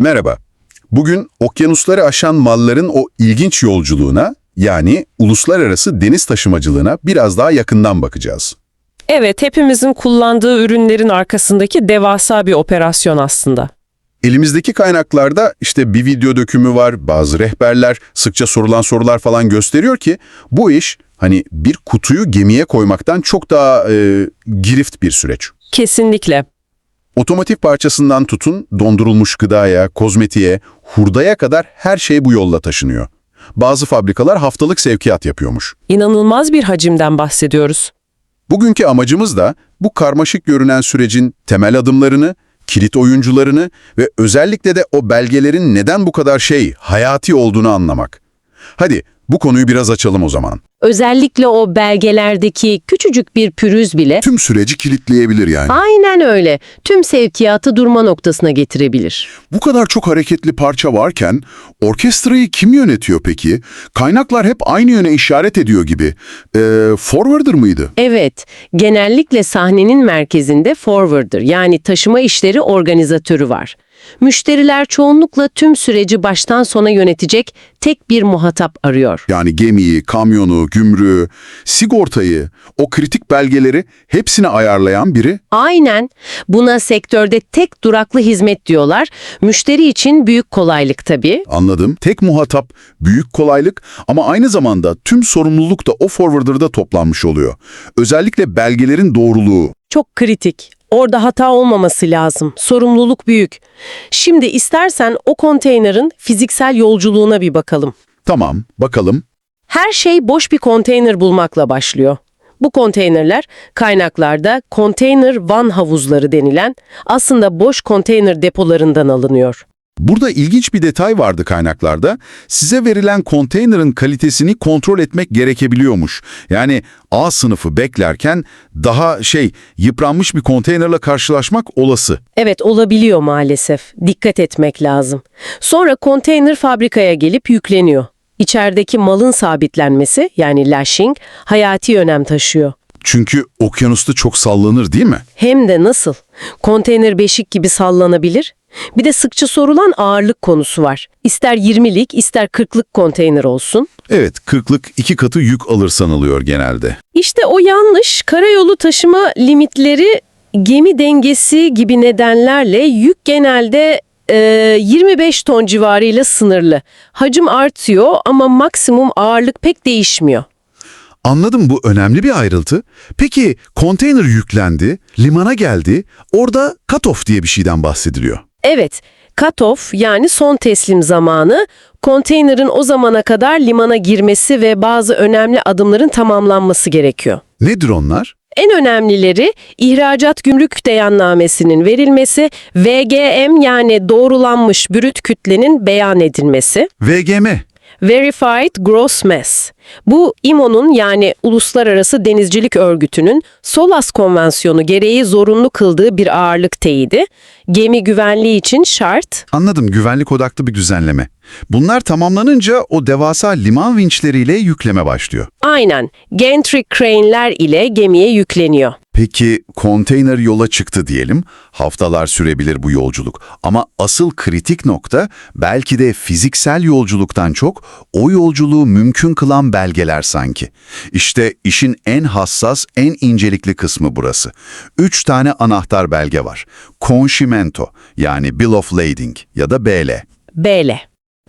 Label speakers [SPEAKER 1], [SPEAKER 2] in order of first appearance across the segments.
[SPEAKER 1] Merhaba. Bugün okyanusları aşan malların o ilginç yolculuğuna, yani uluslararası deniz taşımacılığına biraz daha yakından bakacağız.
[SPEAKER 2] Evet, hepimizin kullandığı ürünlerin arkasındaki devasa bir operasyon aslında.
[SPEAKER 1] Elimizdeki kaynaklarda işte bir video dökümü var, bazı rehberler, sıkça sorulan sorular falan gösteriyor ki bu iş hani bir kutuyu gemiye koymaktan çok daha e, girift bir süreç.
[SPEAKER 2] Kesinlikle.
[SPEAKER 1] Otomotiv parçasından tutun, dondurulmuş gıdaya, kozmetiğe, hurdaya kadar her şey bu yolla taşınıyor. Bazı fabrikalar haftalık sevkiyat yapıyormuş.
[SPEAKER 2] İnanılmaz bir hacimden bahsediyoruz.
[SPEAKER 1] Bugünkü amacımız da bu karmaşık görünen sürecin temel adımlarını, kilit oyuncularını ve özellikle de o belgelerin neden bu kadar şey, hayati olduğunu anlamak. Hadi bu konuyu biraz açalım o zaman.
[SPEAKER 3] Özellikle o belgelerdeki küçücük bir pürüz bile
[SPEAKER 1] Tüm süreci kilitleyebilir yani.
[SPEAKER 3] aynen öyle tüm sevkiyatı durma noktasına getirebilir.
[SPEAKER 4] Bu kadar çok hareketli parça varken orkestrayı kim yönetiyor peki? Kaynaklar hep aynı yöne işaret ediyor gibi. Ee, forwarder mıydı?
[SPEAKER 3] Evet, genellikle sahnenin merkezinde forwarder yani taşıma işleri organizatörü var. Müşteriler çoğunlukla tüm süreci baştan sona yönetecek tek bir muhatap arıyor.
[SPEAKER 4] Yani gemiyi, kamyonu, gümrüğü, sigortayı, o kritik belgeleri hepsini ayarlayan biri.
[SPEAKER 3] Aynen. Buna sektörde tek duraklı hizmet diyorlar. Müşteri için büyük kolaylık tabii.
[SPEAKER 4] Anladım. Tek muhatap, büyük kolaylık ama aynı zamanda tüm sorumluluk da o forwarder'da toplanmış oluyor. Özellikle belgelerin doğruluğu.
[SPEAKER 2] Çok kritik. Orada hata olmaması lazım. Sorumluluk büyük. Şimdi istersen o konteynerin fiziksel yolculuğuna bir bakalım.
[SPEAKER 4] Tamam, bakalım.
[SPEAKER 2] Her şey boş bir konteyner bulmakla başlıyor. Bu konteynerler kaynaklarda konteyner van havuzları denilen aslında boş konteyner depolarından alınıyor.
[SPEAKER 4] Burada ilginç bir detay vardı kaynaklarda. Size verilen konteynerin kalitesini kontrol etmek gerekebiliyormuş. Yani A sınıfı beklerken daha şey yıpranmış bir konteynerle karşılaşmak olası.
[SPEAKER 2] Evet olabiliyor maalesef. Dikkat etmek lazım. Sonra konteyner fabrikaya gelip yükleniyor. İçerideki malın sabitlenmesi yani lashing hayati önem taşıyor.
[SPEAKER 4] Çünkü okyanusta çok sallanır değil mi?
[SPEAKER 2] Hem de nasıl? Konteyner beşik gibi sallanabilir. Bir de sıkça sorulan ağırlık konusu var. İster 20'lik ister 40'lık konteyner olsun.
[SPEAKER 4] Evet, kırklık iki katı yük alır sanılıyor genelde.
[SPEAKER 2] İşte o yanlış karayolu taşıma limitleri gemi dengesi gibi nedenlerle yük genelde e, 25 ton civarıyla sınırlı. Hacim artıyor ama maksimum ağırlık pek değişmiyor.
[SPEAKER 4] Anladım bu önemli bir ayrıntı. Peki konteyner yüklendi, limana geldi, orada cut-off diye bir şeyden bahsediliyor.
[SPEAKER 2] Evet, cut-off yani son teslim zamanı, konteynerin o zamana kadar limana girmesi ve bazı önemli adımların tamamlanması gerekiyor.
[SPEAKER 4] Nedir onlar?
[SPEAKER 2] En önemlileri ihracat gümrük beyannamesinin verilmesi, VGM yani doğrulanmış brüt kütlenin beyan edilmesi,
[SPEAKER 4] VGM.
[SPEAKER 2] Verified Gross Mass. Bu IMO'nun yani Uluslararası Denizcilik Örgütü'nün SOLAS konvansiyonu gereği zorunlu kıldığı bir ağırlık teyidi. Gemi güvenliği için şart.
[SPEAKER 4] Anladım, güvenlik odaklı bir düzenleme. Bunlar tamamlanınca o devasa liman vinçleriyle yükleme başlıyor.
[SPEAKER 2] Aynen. Gantry crane'ler ile gemiye yükleniyor.
[SPEAKER 4] Peki konteyner yola çıktı diyelim. Haftalar sürebilir bu yolculuk. Ama asıl kritik nokta belki de fiziksel yolculuktan çok o yolculuğu mümkün kılan belgeler sanki. İşte işin en hassas, en incelikli kısmı burası. Üç tane anahtar belge var. Conchimento yani Bill of Lading ya da BL.
[SPEAKER 2] BL.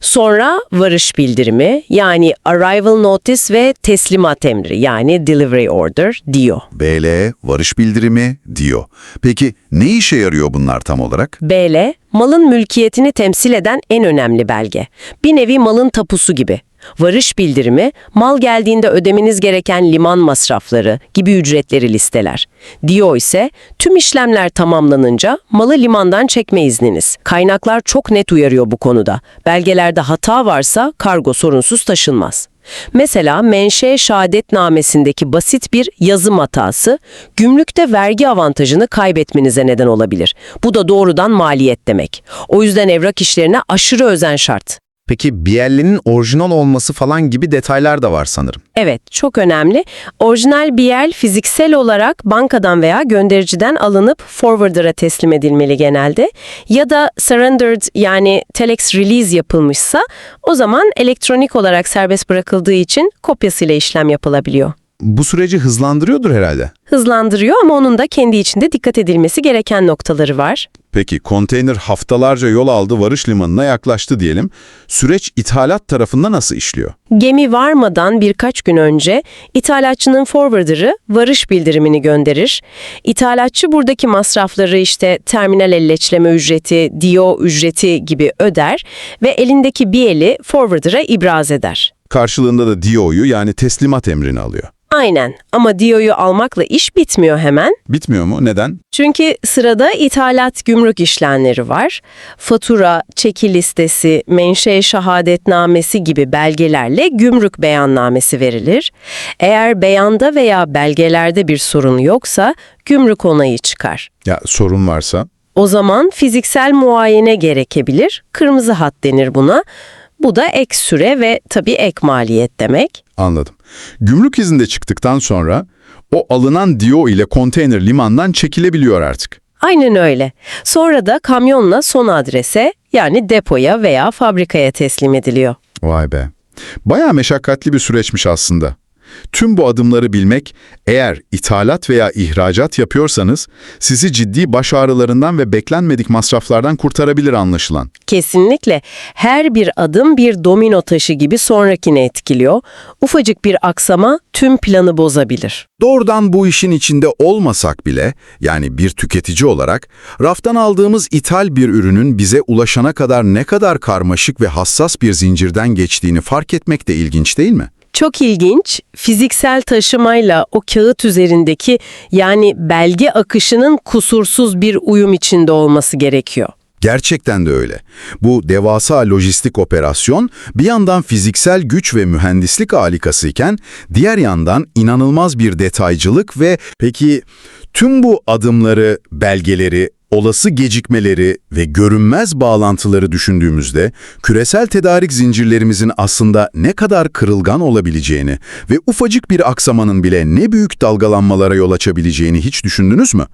[SPEAKER 2] Sonra varış bildirimi yani Arrival Notice ve teslimat emri yani Delivery Order diyor.
[SPEAKER 4] BL, varış bildirimi diyor. Peki ne işe yarıyor bunlar tam olarak?
[SPEAKER 2] BL, malın mülkiyetini temsil eden en önemli belge. Bir nevi malın tapusu gibi. Varış bildirimi, mal geldiğinde ödemeniz gereken liman masrafları gibi ücretleri listeler. Dio ise tüm işlemler tamamlanınca malı limandan çekme izniniz. Kaynaklar çok net uyarıyor bu konuda. Belgelerde hata varsa kargo sorunsuz taşınmaz. Mesela menşe şehadetnamesindeki basit bir yazım hatası, gümrükte vergi avantajını kaybetmenize neden olabilir. Bu da doğrudan maliyet demek. O yüzden evrak işlerine aşırı özen şart.
[SPEAKER 5] Peki Bielli'nin orijinal olması falan gibi detaylar da var sanırım.
[SPEAKER 2] Evet, çok önemli. Orijinal BL fiziksel olarak bankadan veya göndericiden alınıp forwarder'a teslim edilmeli genelde. Ya da surrendered yani telex release yapılmışsa o zaman elektronik olarak serbest bırakıldığı için kopyasıyla işlem yapılabiliyor.
[SPEAKER 5] Bu süreci hızlandırıyordur herhalde.
[SPEAKER 2] Hızlandırıyor ama onun da kendi içinde dikkat edilmesi gereken noktaları var.
[SPEAKER 4] Peki konteyner haftalarca yol aldı varış limanına yaklaştı diyelim. Süreç ithalat tarafında nasıl işliyor?
[SPEAKER 2] Gemi varmadan birkaç gün önce ithalatçının forwarder'ı varış bildirimini gönderir. İthalatçı buradaki masrafları işte terminal elleçleme ücreti, DO ücreti gibi öder ve elindeki bir eli forwarder'a ibraz eder.
[SPEAKER 4] Karşılığında da DO'yu yani teslimat emrini alıyor.
[SPEAKER 2] Aynen ama DO'yu almakla iş bitmiyor hemen.
[SPEAKER 4] Bitmiyor mu? Neden?
[SPEAKER 2] Çünkü sırada ithalat gümrük işlemleri var. Fatura, çeki listesi, menşe şehadetnamesi gibi belgelerle gümrük beyannamesi verilir. Eğer beyanda veya belgelerde bir sorun yoksa gümrük onayı çıkar.
[SPEAKER 4] Ya sorun varsa?
[SPEAKER 2] O zaman fiziksel muayene gerekebilir. Kırmızı hat denir buna. Bu da ek süre ve tabii ek maliyet demek.
[SPEAKER 4] Anladım. Gümrük izinde çıktıktan sonra o alınan DO ile konteyner limandan çekilebiliyor artık.
[SPEAKER 2] Aynen öyle. Sonra da kamyonla son adrese yani depoya veya fabrikaya teslim ediliyor.
[SPEAKER 4] Vay be. Bayağı meşakkatli bir süreçmiş aslında. Tüm bu adımları bilmek, eğer ithalat veya ihracat yapıyorsanız, sizi ciddi baş ağrılarından ve beklenmedik masraflardan kurtarabilir anlaşılan.
[SPEAKER 2] Kesinlikle her bir adım bir domino taşı gibi sonrakini etkiliyor. Ufacık bir aksama tüm planı bozabilir.
[SPEAKER 4] Doğrudan bu işin içinde olmasak bile, yani bir tüketici olarak, raftan aldığımız ithal bir ürünün bize ulaşana kadar ne kadar karmaşık ve hassas bir zincirden geçtiğini fark etmek de ilginç değil mi?
[SPEAKER 2] Çok ilginç, fiziksel taşımayla o kağıt üzerindeki yani belge akışının kusursuz bir uyum içinde olması gerekiyor.
[SPEAKER 4] Gerçekten de öyle. Bu devasa lojistik operasyon bir yandan fiziksel güç ve mühendislik harikasıyken diğer yandan inanılmaz bir detaycılık ve peki tüm bu adımları, belgeleri, olası gecikmeleri ve görünmez bağlantıları düşündüğümüzde küresel tedarik zincirlerimizin aslında ne kadar kırılgan olabileceğini ve ufacık bir aksamanın bile ne büyük dalgalanmalara yol açabileceğini hiç düşündünüz mü?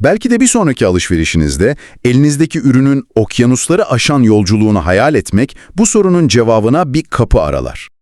[SPEAKER 4] Belki de bir sonraki alışverişinizde elinizdeki ürünün okyanusları aşan yolculuğunu hayal etmek bu sorunun cevabına bir kapı aralar.